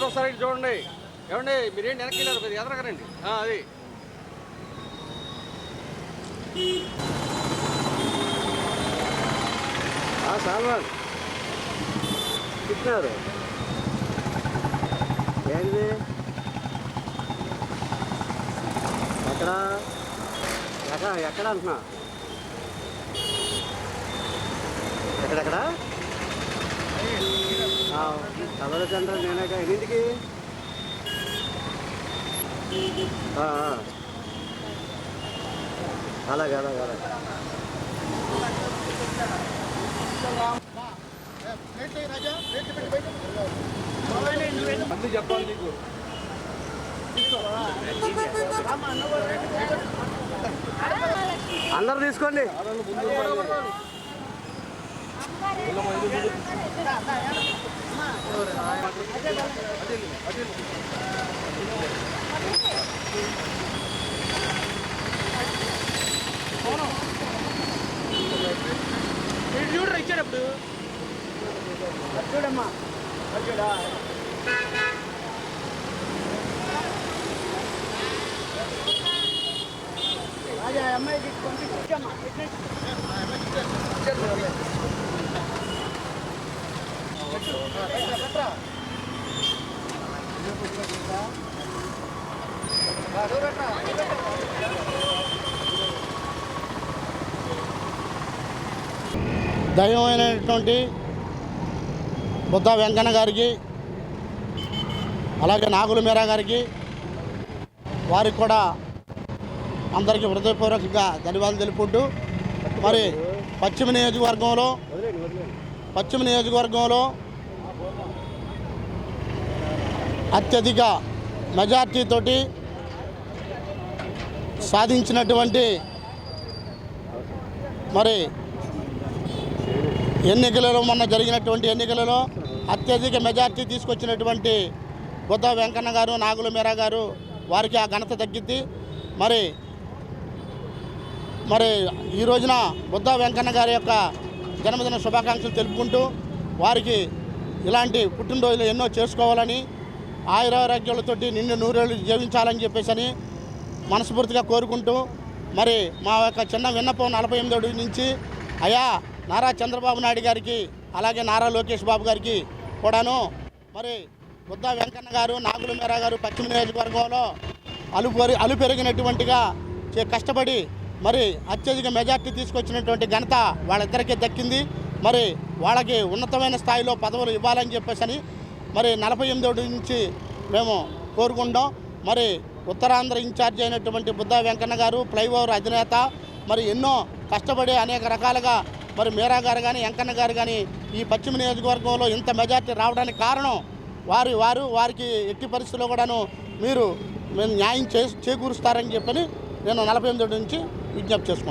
అందరూ ఒకసారి చూడండి. ఏమండి మీరేంటి వెనక్కి వెళ్ళారు? కొద్దిగా ఎదరగరండి అది. సాల్వాన్ ఇచ్చినారు ఏంటిది? ఎక్కడ? ఎక్కడ ఎక్కడ అంటున్నా? ఎక్కడెక్కడ? కలర్ సెంటర్ నేనే ఎన్నింటికి. అలాగే అలాగే అలాగే. అన్ని చెప్పాలి నీకు. అందరు తీసుకోండి. ముందు. చూడరా ఇచ్చేటప్పుడు చూడమ్మా చూడా రాజా అమ్మాయికి పంపించమ్మా దైవమైనటువంటి బుద్ధ వెంకన్న గారికి అలాగే నాగుల మీరా గారికి వారికి కూడా అందరికీ హృదయపూర్వకంగా ధన్యవాదాలు తెలుపుకుంటూ మరి పశ్చిమ నియోజకవర్గంలో పశ్చిమ నియోజకవర్గంలో అత్యధిక మెజార్టీతోటి సాధించినటువంటి మరి ఎన్నికలలో మొన్న జరిగినటువంటి ఎన్నికలలో అత్యధిక మెజార్టీ తీసుకొచ్చినటువంటి బుద్ధ వెంకన్న గారు నాగుల మీరా గారు వారికి ఆ ఘనత తగ్గిద్ది మరి మరి ఈ రోజున బుద్ధ వెంకన్న గారి యొక్క జన్మదిన శుభాకాంక్షలు తెలుపుకుంటూ వారికి ఇలాంటి పుట్టినరోజులు ఎన్నో చేసుకోవాలని ఆయురారోగ్యాలతోటి నిన్ను నూరేళ్ళు జీవించాలని చెప్పేసి మనస్ఫూర్తిగా కోరుకుంటూ మరి మా యొక్క చిన్న విన్నపం నలభై ఎనిమిది నుంచి అయా నారా చంద్రబాబు నాయుడు గారికి అలాగే నారా లోకేష్ బాబు గారికి కూడాను మరి బుద్ధ వెంకన్న గారు నాగుల మీరా గారు పశ్చిమ నియోజకవర్గంలో అలుపు అలు పెరిగినటువంటిగా చే- కష్టపడి మరి అత్యధిక మెజార్టీ తీసుకొచ్చినటువంటి ఘనత వాళ్ళిద్దరికీ దక్కింది. మరి వాళ్ళకి ఉన్నతమైన స్థాయిలో పదవులు ఇవ్వాలని చెప్పేసి మరి నలభై ఎనిమిది నుంచి మేము కోరుకుంటాం. మరి ఉత్తరాంధ్ర ఇన్ఛార్జ్ అయినటువంటి బుద్ధ వెంకన్న గారు ఫ్లైఓవర్ అధినేత మరి ఎన్నో కష్టపడి అనేక రకాలుగా మరి మీరా గారు కానీ వెంకన్న గారు కానీ ఈ పశ్చిమ నియోజకవర్గంలో ఇంత మెజార్టీ రావడానికి కారణం వారి వారు వారికి ఎట్టి పరిస్థితుల్లో కూడాను మీరు మేము న్యాయం చే చేకూరుస్తారని చెప్పని నేను నలభై ఎనిమిది నుంచి విజ్ఞప్తి చేసుకున్నాను.